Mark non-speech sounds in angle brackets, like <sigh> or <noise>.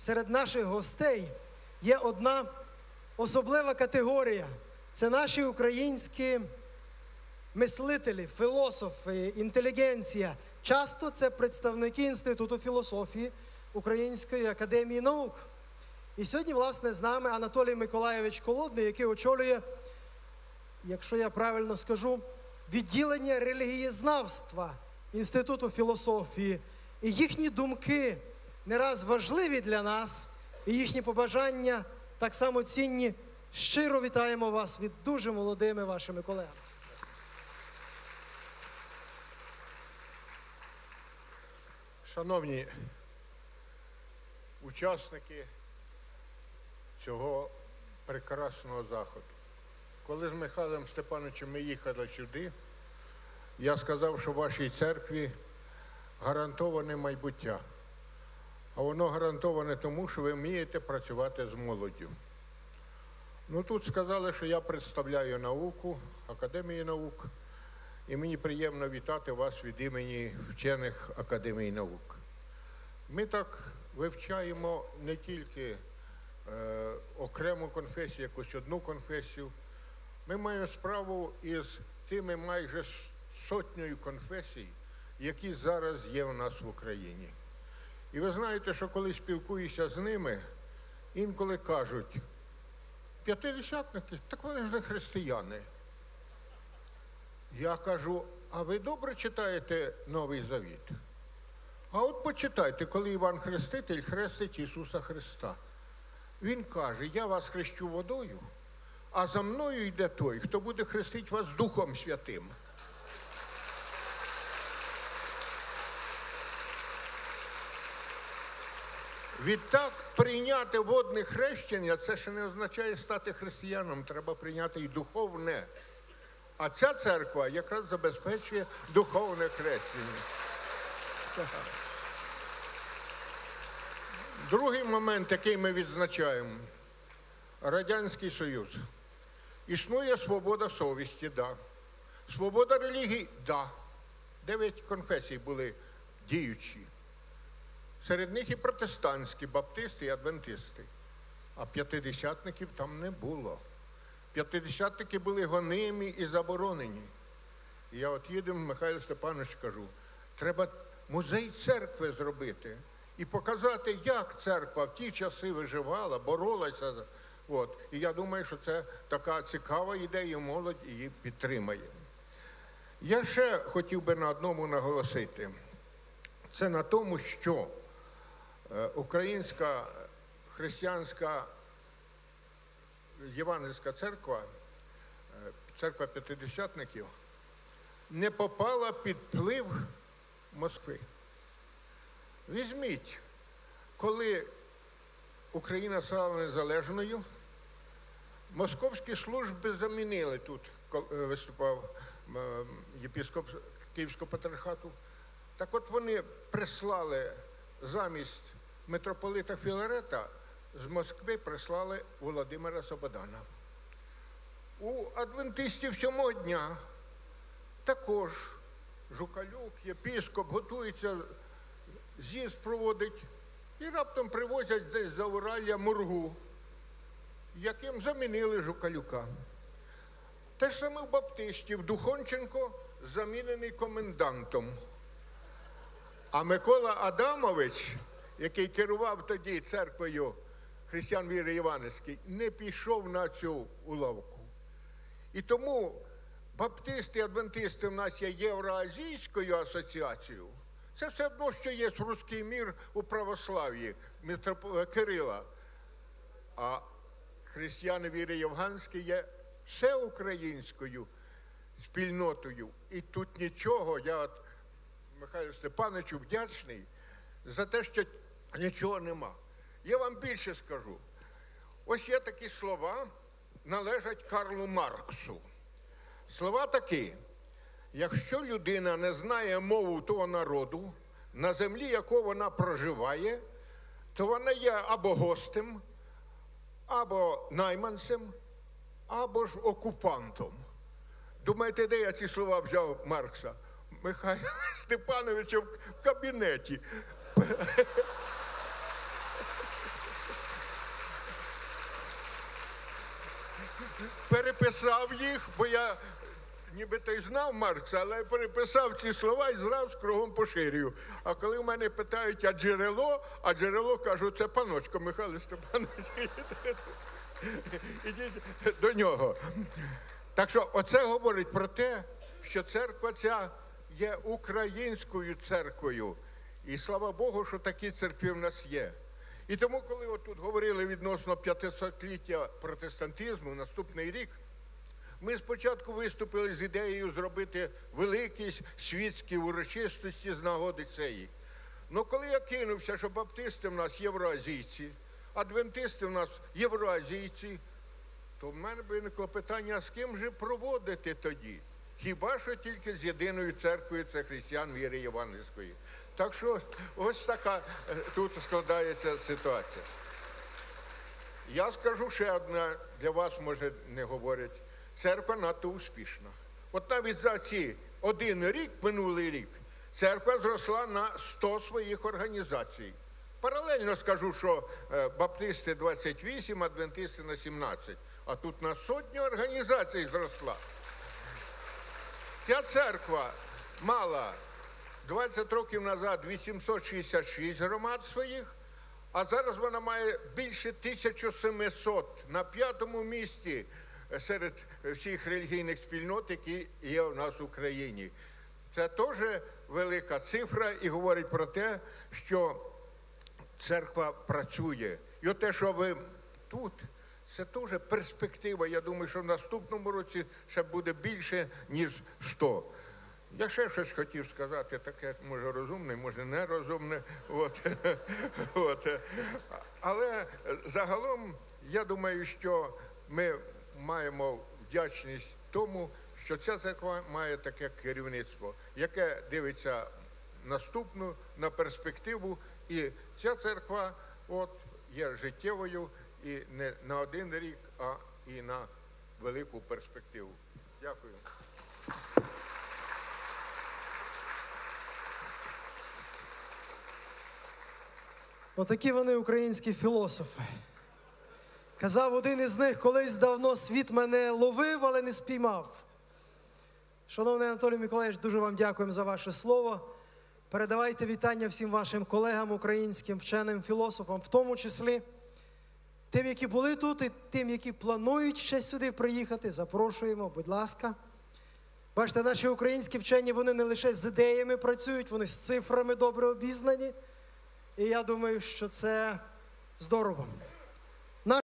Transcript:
серед наших гостей є одна особлива категорія. Це наші українські мислителі, філософи, інтелігенція. Часто це представники Інституту філософії Української академії наук. І сьогодні, власне, з нами Анатолій Миколайович Колодний, який очолює, якщо я правильно скажу, відділення релігієзнавства Інституту філософії. І їхні думки не раз важливі для нас, і їхні побажання так само цінні. Щиро вітаємо вас від дуже молодими вашими колегами. Шановні учасники цього прекрасного заходу, коли з Михайлом Степановичем ми їхали сюди, я сказав, що вашій церкві гарантоване майбуття. А воно гарантоване тому, що ви вмієте працювати з молоддю. Ну тут сказали, що я представляю науку, Академії наук, і мені приємно вітати вас від імені вчених Академії наук. Ми так вивчаємо не тільки е, окрему конфесію, якусь одну конфесію. Ми маємо справу із тими майже сотнею конфесій, які зараз є в нас в Україні. І ви знаєте, що коли спілкуюся з ними, інколи кажуть, п'ятидесятники, так вони ж не християни. Я кажу, а ви добре читаєте Новий Завіт? А от почитайте, коли Іван Хреститель хрестить Ісуса Христа. Він каже, я вас хрещу водою, а за мною йде той, хто буде хрестити вас Духом Святим. Відтак прийняти водне хрещення це ще не означає стати християном, треба прийняти і духовне. А ця церква якраз забезпечує духовне хрещення. Другий момент, який ми відзначаємо, Радянський Союз. Існує свобода совісті, да. Свобода релігії, да. Дев'ять конфесій були діючі. Серед них і протестантські, баптисти і адвентисти. А п'ятидесятників там не було. П'ятидесятники були гонимі і заборонені. І я от їду, Михайло Степанович кажу, треба музей церкви зробити і показати, як церква в ті часи виживала, боролася. От. І я думаю, що це така цікава ідея, молодь її підтримає. Я ще хотів би на одному наголосити. Це на тому, що українська християнська Євангельська церква, е, церква п'ятидесятників, не попала під вплив Москви. Візьміть, коли Україна стала незалежною, московські служби замінили тут, коли виступав е, єпископ Київського патріархату. Так от вони прислали замість митрополита Філарета з Москви прислали Володимира Сободана. У адвентистів сьомого дня також Жукалюк, єпископ, готується, з'їзд проводить і раптом привозять десь за Уралля мургу, яким замінили Жукалюка. Те ж саме в баптистів Духонченко замінений комендантом. А Микола Адамович, який керував тоді церквою християн Віри Іванівський, не пішов на цю уловку. І тому баптисти і адвентисти в нас є Євроазійською асоціацією. Це все одно, що є руський мір у православ'ї Кирила. А християни віри Євганські є всеукраїнською спільнотою. І тут нічого, я от Михайлу Степановичу вдячний за те, що нічого нема. Я вам більше скажу. Ось є такі слова, належать Карлу Марксу. Слова такі: якщо людина не знає мову того народу, на землі якого вона проживає, то вона є або гостем, або найманцем, або ж окупантом. Думаєте, де я ці слова взяв Маркса? Михайло <laughs> Степановича в кабінеті. Переписав їх, бо я нібито й знав Маркса, але переписав ці слова і зразу кругом поширюю. А коли в мене питають, а джерело, а джерело кажу, це паночко Михайло Степанович. Ідіть до нього. Так що оце говорить про те, що церква ця є українською церквою. І слава Богу, що такі церкви в нас є. І тому, коли отут говорили відносно 500-ліття протестантизму, наступний рік, ми спочатку виступили з ідеєю зробити великі світські урочистості з нагоди цієї. Ну коли я кинувся, що баптисти в нас євроазійці, адвентисти в нас євроазійці, то в мене виникло питання, з ким же проводити тоді? Хіба що тільки з єдиною церквою це християн віри євангельської. Так що ось така е, тут складається ситуація. Я скажу ще одне, для вас, може, не говорять. Церква надто успішна. От навіть за ці один рік, минулий рік, церква зросла на 100 своїх організацій. Паралельно скажу, що е, баптисти 28, адвентисти на 17, а тут на сотню організацій зросла. Ця церква мала 20 років назад 866 громад своїх, а зараз вона має більше 1700 на п'ятому місці е, серед всіх релігійних спільнот, які є у нас в Україні. Це теж велика цифра і говорить про те, що церква працює. І те, що ви тут, це теж перспектива. Я думаю, що в наступному році ще буде більше, ніж 100. Я ще щось хотів сказати, таке може розумне, може нерозумне. От. <laughs> От. Але загалом я думаю, що ми маємо вдячність тому, що ця церква має таке керівництво, яке дивиться наступну на перспективу. І ця церква от, є життєвою і не на один рік, а і на велику перспективу. Дякую. Отакі вони українські філософи. Казав один із них, колись давно світ мене ловив, але не спіймав. Шановний Анатолій Миколаївич, дуже вам дякуємо за ваше слово. Передавайте вітання всім вашим колегам, українським вченим філософам, в тому числі тим, які були тут, і тим, які планують ще сюди приїхати. Запрошуємо, будь ласка. Бачите, наші українські вчені вони не лише з ідеями працюють, вони з цифрами добре обізнані. І я думаю, що це здорово.